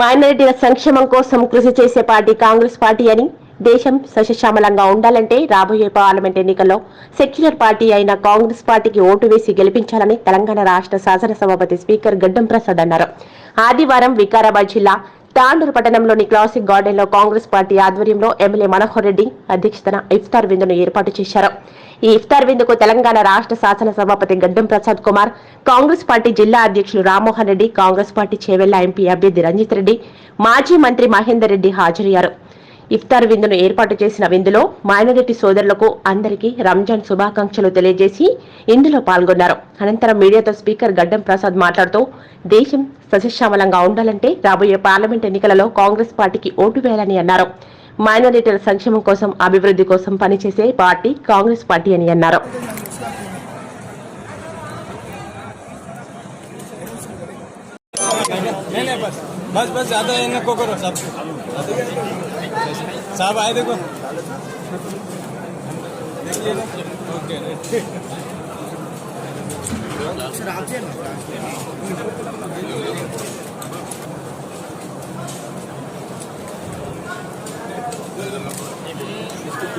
మైనారిటీల సంక్షేమం కోసం కృషి చేసే పార్టీ కాంగ్రెస్ పార్టీ అని దేశం సశశ్యామలంగా ఉండాలంటే రాబోయే పార్లమెంట్ ఎన్నికల్లో సెక్యులర్ పార్టీ అయిన కాంగ్రెస్ పార్టీకి ఓటు వేసి గెలిపించాలని తెలంగాణ రాష్ట్ర శాసనసభాపతి స్పీకర్ గడ్డం ప్రసాద్ అన్నారు. ఆదివారం వికారాబాద్ జిల్లా తాండూరు పట్టణంలోని క్లాసిక్ గార్డెన్లో కాంగ్రెస్ పార్టీ ఆధ్వర్యంలో ఎమ్మెల్యే మనోహర్ రెడ్డి అధ్యక్షతన ఇఫ్తార్ విందును ఏర్పాటు చేశారు. ఈ ఇఫ్తార్ విందుకు తెలంగాణ రాష్ట్ర శాసన సభాపతి గడ్డం ప్రసాద్ కుమార్ కాంగ్రెస్ పార్టీ జిల్లా అధ్యక్షులు రామ్మోహన్ రెడ్డి కాంగ్రెస్ పార్టీ చేవెళ్ళ ఎంపీ అభ్యర్థి రంజిత్ రెడ్డి మాజీ మంత్రి మహేందర్ రెడ్డి హాజరయ్యారు. ఇఫ్తార్ విందును ఏర్పాటు చేసిన విందులో మైనారిటీ సోదరులకు అందరికీ రంజాన్ శుభాకాంక్షలు తెలియజేసి ఇందులో పాల్గొన్నారు. అనంతరం మీడియాతో స్పీకర్ గడ్డం ప్రసాద్ మాట్లాడుతూ దేశం సశశ్యామలంగా ఉండాలంటే రాబోయే పార్లమెంట్ ఎన్నికలలో కాంగ్రెస్ పార్టీకి ఓటు వేయాలని అన్నారు. మైనారిటీల సంక్షేమం కోసం అభివృద్ధి కోసం పనిచేసే పార్టీ కాంగ్రెస్ పార్టీ అని అన్నారు नहीं नहीं बस बस बस ज्यादा इनको करो सब साहब आए देखो देखिए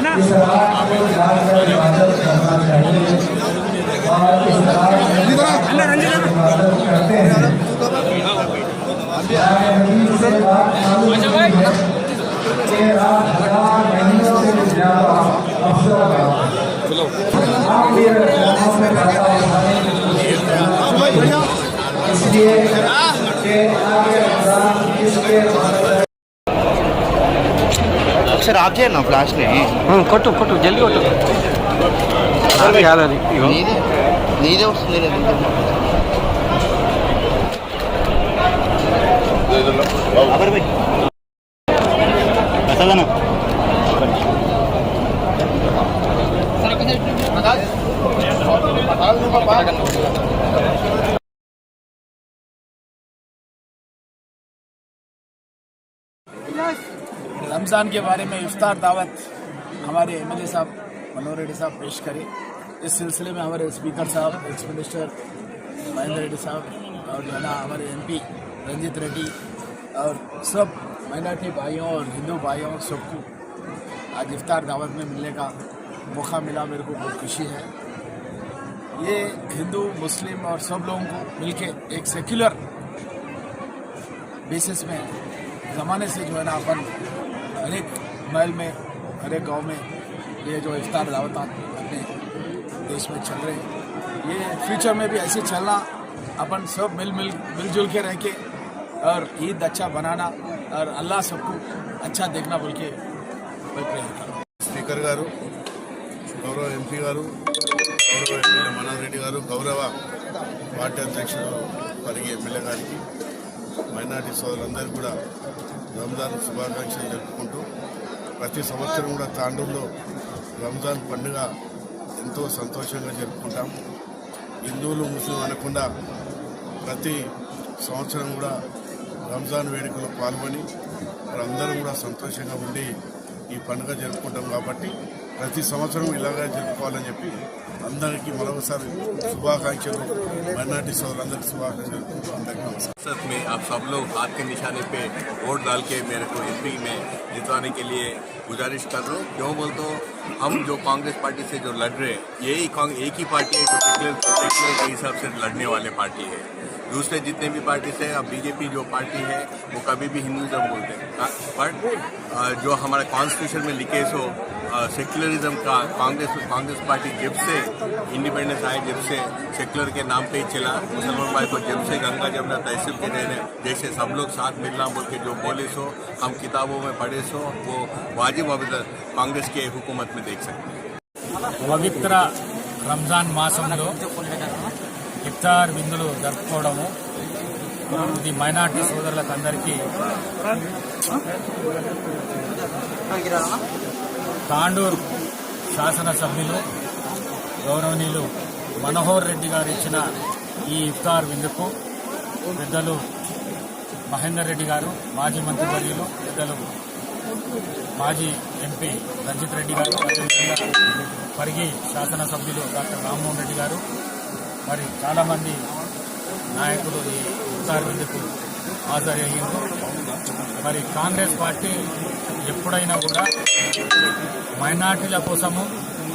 इस रात को जाकर इबादत करना चाहिए। और इस रात में इबादत करते हैं। से बात मालूम है। कि रात हज़ार महीनों से ज़्यादा अफसर आप भी अगर में खाता उठाने की कोशिश करना इसलिए कि आगे रमज़ान बाद ఒకసారి ఆఫ్ చేయండి ఫ్లాష్ని. కొట్టు కొట్టు జల్ది కొట్టు. కాదు అది. నీదే వస్తుంది నీదే. रमज़ान के बारे में इफ्तार दावत हमारे एमएलए साहब, मनोहर रेड्डी साहब पेश करें। इस सिलसिले में हमारे स्पीकर साहब एक्स मिनिस्टर महेंद्र रेड्डी साहब और जो है ना हमारे एमपी रंजित रेड्डी और सब माइनॉरिटी भाइयों और हिंदू भाइयों सबको आज इफ्तार दावत में मिलने का मौका मिला। मेरे को बहुत खुशी है। ये हिंदू, मुस्लिम और सब लोगों को मिलके एक सेक्युलर बेसिस में ज़माने से जो है ना अपन हर एक महल में हर एक गाँव में ये जो इफ्तार दावत अपने देश में चल रहे हैं ये फ्यूचर में भी ऐसे चलना अपन सब मिल मिल मिलजुल के रह के और ईद अच्छा बनाना और अल्लाह सबको अच्छा देखना बोल के मैं प्रेयर करूँ స్పీకర్ గారు గౌరవ ఎంపీ గారు గౌరవ ఎమ్మెల్యే మనోహర్ రెడ్డి గారు గౌరవ పార్టీ అధ్యక్షుడు పరిగి ఎమ్మెల్యే గారికి మైనార్టీ సోదరులందరికీ కూడా రంజాన్ శుభాకాంక్షలు జరుపుకుంటూ ప్రతి సంవత్సరం కూడా తాండూరులో రంజాన్ పండుగ ఎంతో సంతోషంగా జరుపుకుంటాం. హిందువులు ముస్లిం అనకుండా ప్రతి సంవత్సరం కూడా రంజాన్ వేడుకలో పాల్గొని అందరం కూడా సంతోషంగా ఉండి ఈ పండుగ జరుపుకుంటాం కాబట్టి ప్రతి సంవత్సరం ఇలాగే జరుపుకోవాలని చెప్పి అందరికీ మరొకసారి శుభాకాంక్షలు. మైనార్టీ సోదరులందరికీ శుభాకాంక్షలు. అందరికీ నమస్కారం. आप सब लोग हाथ के निशाने पे वोट डाल के मेरे को एमपी में जितवाने के लिए गुजारिश कर रहा हूँ। क्यों बोल तो हम जो कांग्रेस पार्टी से जो लड़ रहे हैं, यही एक ही पार्टी है जो सेक्युलर सेक्युलर के हिसाब से लड़ने वाले पार्टी है। दूसरे जितने भी पार्टी से अब बीजेपी जो पार्टी है, वो कभी भी हिंदुइज्म बोलते हैं। बट जो हमारा कॉन्स्टिट्यूशन में लिखे सो सेक्युलरिज्म का कांग्रेस कांग्रेस पार्टी जब से इंडिपेंडेंस आए जब से सेक्युलर के नाम पे ही चला मुसलमान भाई को जब से गंगा जमुना तहसील के रहने जैसे सब लोग साथ मिलना बोल के जो बोले सो हम किताबों में पढ़े सो वो वाजिब अब कांग्रेस के हुकूमत में देख सकते हैं పవిత్ర రంజాన్ మాసంలో ఇఫ్తార్ విందులు జరుపుకోవడము ఇది మైనార్టీ సోదరులకు అందరికీ తాండూర్ శాసనసభ్యులు గౌరవనీయులు మనోహర్ రెడ్డి గారు ఇచ్చిన ఈ ఇఫ్తార్ విందుకు పెద్దలు మహేందర్ రెడ్డి గారు మాజీ మంత్రివర్యులు పెద్దలు మాజీ ఎంపీ రంజిత్ రెడ్డి గారు అదేవిధంగా పరిగి శాసనసభ్యులు డాక్టర్ రామ్మోహన్ రెడ్డి గారు మరి చాలామంది నాయకులు ఈ ఇఫ్తార్ విందుకు హాజరయ్యారు మరి కాంగ్రెస్ పార్టీ ఎప్పుడైనా కూడా మైనార్టీల కోసము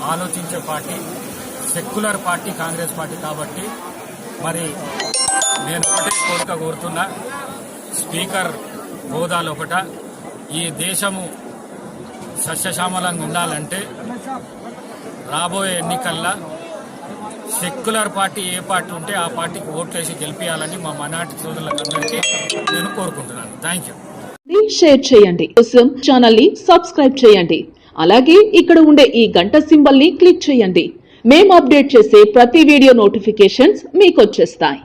ఆలోచించే party secular party Congress party కాబట్టి మరి నేను ఒకటే కోరిక కోరుతున్నా. స్పీకర్ హోదాలు ఒకట. ఈ దేశము సస్యశ్యామలంగా ఉండాలంటే రాబోయే ఎన్నికల్లో సెక్యులర్ పార్టీ ఏ పార్టీ ఉంటే ఆ పార్టీకి ఓట్లేసి గెలిపించాలని మా మనాటి సోదరులందరికీ నేను కోరుకుంటున్నాను. థ్యాంక్ యూ షేర్ చేయండి. కోసం ఛానల్ని సబ్స్క్రైబ్ చేయండి. అలాగే ఇక్కడ ఉండే ఈ గంట సింబల్ని క్లిక్ చేయండి. మేము అప్డేట్ చేసే ప్రతి వీడియో నోటిఫికేషన్స్ మీకు వచ్చేస్తాయి.